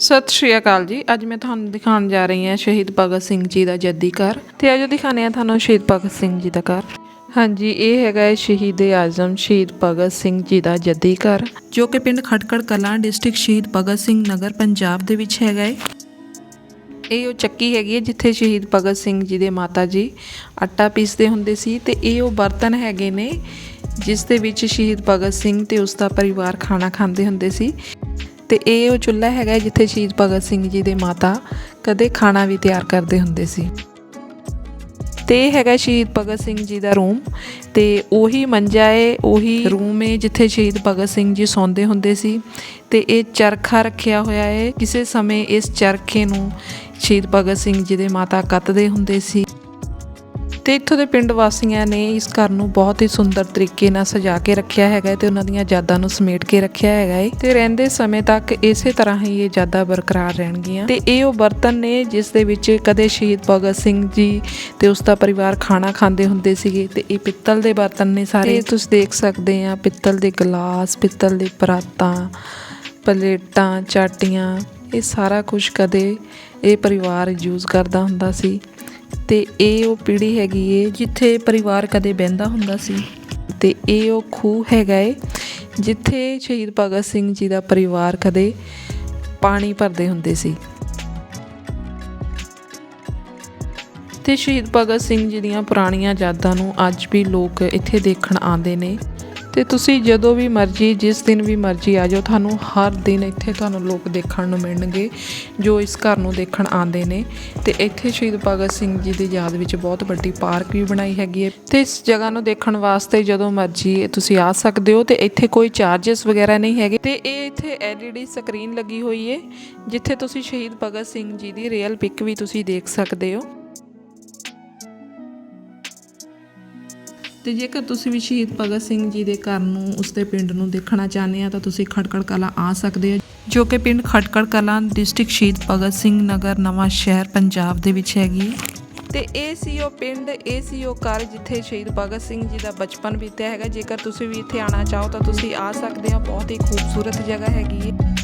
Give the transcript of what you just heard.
ਸਤਿ ਸ਼੍ਰੀ ਅਕਾਲ ਜੀ। ਅੱਜ ਮੈਂ ਤੁਹਾਨੂੰ ਦਿਖਾਉਣ ਜਾ ਰਹੀ ਹਾਂ ਸ਼ਹੀਦ ਭਗਤ ਸਿੰਘ ਜੀ ਦਾ ਜੱਦੀ ਘਰ ਤੇ ਅੱਜ ਦਿਖਾਣੇ ਆ ਤੁਹਾਨੂੰ ਸ਼ਹੀਦ ਭਗਤ ਸਿੰਘ ਜੀ ਦਾ ਘਰ। ਹਾਂਜੀ, ਇਹ ਹੈਗਾ ਹੈ ਸ਼ਹੀਦ ਆਜ਼ਮ ਸ਼ਹੀਦ ਭਗਤ ਸਿੰਘ ਜੀ ਦਾ ਜੱਦੀ ਘਰ, ਜੋ ਕਿ ਪਿੰਡ ਖਟਕੜ ਕਲਾਂ ਡਿਸਟ੍ਰਿਕਟ ਸ਼ਹੀਦ ਭਗਤ ਸਿੰਘ ਨਗਰ ਪੰਜਾਬ ਦੇ ਵਿੱਚ ਹੈਗਾ ਹੈ ਇਹ ਉਹ ਚੱਕੀ ਹੈਗੀ ਹੈ ਜਿੱਥੇ ਸ਼ਹੀਦ ਭਗਤ ਸਿੰਘ ਜੀ ਦੇ ਮਾਤਾ ਜੀ ਆਟਾ ਪੀਸਦੇ ਹੁੰਦੇ ਸੀ ਤੇ ਇਹ ਉਹ ਬਰਤਨ ਹੈਗੇ ਨੇ, ਜਿਸ ਦੇ ਵਿੱਚ ਸ਼ਹੀਦ ਭਗਤ ਸਿੰਘ ਤੇ ਉਸ ਦਾ ਪਰਿਵਾਰ ਖਾਣਾ ਖਾਂਦੇ ਹੁੰਦੇ ਸੀ। ਤੇ ਇਹ ਉਹ ਚੁੱਲ੍ਹਾ ਹੈਗਾ ਜਿੱਥੇ ਸ਼ਹੀਦ ਭਗਤ ਸਿੰਘ ਜੀ ਦੇ ਮਾਤਾ ਕਦੇ ਖਾਣਾ ਵੀ ਤਿਆਰ ਕਰਦੇ ਹੁੰਦੇ ਸੀ। ਤੇ ਇਹ ਹੈਗਾ ਸ਼ਹੀਦ ਭਗਤ ਸਿੰਘ ਜੀ ਦਾ ਰੂਮ ਤੇ ਉਹੀ ਮੰਜਾ ਏ, ਉਹੀ ਰੂਮ ਏ ਜਿੱਥੇ ਸ਼ਹੀਦ ਭਗਤ ਸਿੰਘ ਜੀ ਸੌਂਦੇ ਹੁੰਦੇ ਸੀ ਤੇ ਇਹ ਚਰਖਾ ਰੱਖਿਆ ਹੋਇਆ ਹੈ ਕਿਸੇ ਸਮੇਂ ਇਸ ਚਰਖੇ ਨੂੰ ਸ਼ਹੀਦ ਭਗਤ ਸਿੰਘ ਜੀ ਦੇ ਮਾਤਾ ਕੱਤਦੇ ਹੁੰਦੇ ਸੀ। ਤੇ ਇੱਥੋਂ ਦੇ ਪਿੰਡ ਵਾਸੀਆਂ ਨੇ ਇਸ ਘਰ ਨੂੰ ਬਹੁਤ ਹੀ ਸੁੰਦਰ ਤਰੀਕੇ ਨਾਲ ਸਜਾ ਕੇ ਰੱਖਿਆ ਹੈਗਾ ਹੈ ਤੇ ਉਹਨਾਂ ਦੀਆਂ ਯਾਦਾਂ ਨੂੰ ਸਮੇਟ ਕੇ ਰੱਖਿਆ ਹੈਗਾ ਏ ਤੇ ਰਹਿੰਦੇ ਸਮੇਂ ਤੱਕ ਇਸੇ ਤਰ੍ਹਾਂ ਹੀ ਇਹ ਯਾਦਾਂ ਬਰਕਰਾਰ ਰਹਿਣਗੀਆਂ। ਤੇ ਇਹ ਉਹ ਬਰਤਨ ਨੇ ਜਿਸ ਦੇ ਵਿੱਚ ਕਦੇ ਸ਼ਹੀਦ ਭਗਤ ਸਿੰਘ ਜੀ ਤੇ ਉਸ ਦਾ ਪਰਿਵਾਰ ਖਾਣਾ ਖਾਂਦੇ ਹੁੰਦੇ ਸੀਗੇ ਤੇ ਇਹ ਪਿੱਤਲ ਦੇ ਬਰਤਨ ਨੇ ਸਾਰੇ। ਤੇ ਤੁਸੀਂ ਦੇਖ ਸਕਦੇ ਆ ਪਿੱਤਲ ਦੇ ਗਲਾਸ, ਪਿੱਤਲ ਦੇ ਪਰਾਤਾਂ, ਪਲੇਟਾਂ, ਚਾਟੀਆਂ, ਇਹ ਸਾਰਾ ਕੁਝ ਕਦੇ ਇਹ ਪਰਿਵਾਰ ਯੂਜ਼ ਕਰਦਾ ਹੁੰਦਾ ਸੀ। ਤੇ ਇਹ ਉਹ ਪੀੜੀ ਹੈਗੀ ਏ ਜਿੱਥੇ ਪਰਿਵਾਰ ਕਦੇ ਬਹਿੰਦਾ ਹੁੰਦਾ ਸੀ ਤੇ ਇਹ ਉਹ ਖੂਹ ਹੈਗਾ ਏ ਜਿੱਥੇ ਸ਼ਹੀਦ ਭਗਤ ਸਿੰਘ ਜੀ ਦਾ ਪਰਿਵਾਰ ਕਦੇ ਪਾਣੀ ਭਰਦੇ ਹੁੰਦੇ ਸੀ। ਤੇ ਸ਼ਹੀਦ ਭਗਤ ਸਿੰਘ ਜੀ ਦੀਆਂ ਪੁਰਾਣੀਆਂ ਯਾਦਾਂ ਨੂੰ ਅੱਜ ਵੀ ਲੋਕ ਇੱਥੇ ਦੇਖਣ ਆਉਂਦੇ ਨੇ। ਤੇ ਤੁਸੀਂ ਜਦੋਂ ਵੀ ਮਰਜ਼ੀ, ਜਿਸ ਦਿਨ ਵੀ ਮਰਜ਼ੀ ਆ ਜਾਓ, ਤੁਹਾਨੂੰ ਹਰ ਦਿਨ ਇੱਥੇ ਤੁਹਾਨੂੰ ਲੋਕ ਦੇਖਣ ਨੂੰ ਮਿਲਣਗੇ, ਜੋ ਇਸ ਘਰ ਨੂੰ ਦੇਖਣ ਆਉਂਦੇ ਨੇ। ਤੇ ਇੱਥੇ ਸ਼ਹੀਦ ਭਗਤ ਸਿੰਘ ਜੀ ਦੀ ਯਾਦ ਵਿੱਚ ਬਹੁਤ ਵੱਡੀ ਪਾਰਕ ਵੀ ਬਣਾਈ ਹੈਗੀ ਹੈ। ਤੇ ਇਸ ਜਗ੍ਹਾ ਨੂੰ ਦੇਖਣ ਵਾਸਤੇ ਜਦੋਂ ਮਰਜ਼ੀ ਤੁਸੀਂ ਆ ਸਕਦੇ ਹੋ, ਤੇ ਇੱਥੇ ਕੋਈ ਚਾਰजेस ਵਗੈਰਾ ਨਹੀਂ ਹੈਗੇ। ਤੇ ਇਹ ਇੱਥੇ LED ਸਕਰੀਨ ਲੱਗੀ ਹੋਈ ਹੈ, ਜਿੱਥੇ ਤੁਸੀਂ ਸ਼ਹੀਦ ਭਗਤ ਸਿੰਘ ਜੀ ਦੀ ਰੀਅਲ ਪਿਕ ਵੀ ਤੁਸੀਂ ਦੇਖ ਸਕਦੇ ਹੋ। ਤੇ ਜੇਕਰ ਤੁਸੀਂ ਵੀ ਸ਼ਹੀਦ ਭਗਤ ਸਿੰਘ ਜੀ ਦੇ ਘਰ ਨੂੰ ਉਸਦੇ ਪਿੰਡ ਨੂੰ ਦੇਖਣਾ ਚਾਹੁੰਦੇ ਆ, ਤਾਂ ਤੁਸੀਂ ਖਟਕੜ ਕਲਾਂ ਆ ਸਕਦੇ ਹੋ ਜੋ ਕਿ ਪਿੰਡ ਖਟਕੜ ਕਲਾਂ, ਡਿਸਟ੍ਰਿਕਟ ਸ਼ਹੀਦ ਭਗਤ ਸਿੰਘ ਨਗਰ, ਨਵਾਂ ਸ਼ਹਿਰ ਪੰਜਾਬ ਦੇ ਵਿੱਚ ਹੈਗੀ ਹੈ। ਤੇ ਇਹ ਸੀ ਉਹ ਪਿੰਡ, ਇਹ ਸੀ ਉਹ ਘਰ ਜਿੱਥੇ ਸ਼ਹੀਦ ਭਗਤ ਸਿੰਘ ਜੀ ਦਾ ਬਚਪਨ ਬੀਤਿਆ ਹੈਗਾ। ਜੇਕਰ ਤੁਸੀਂ ਵੀ ਇੱਥੇ ਆਣਾ ਚਾਹੋ, ਤਾਂ ਤੁਸੀਂ ਆ ਸਕਦੇ ਹੋ ਬਹੁਤ ਹੀ ਖੂਬਸੂਰਤ ਜਗ੍ਹਾ ਹੈਗੀ ਹੈ।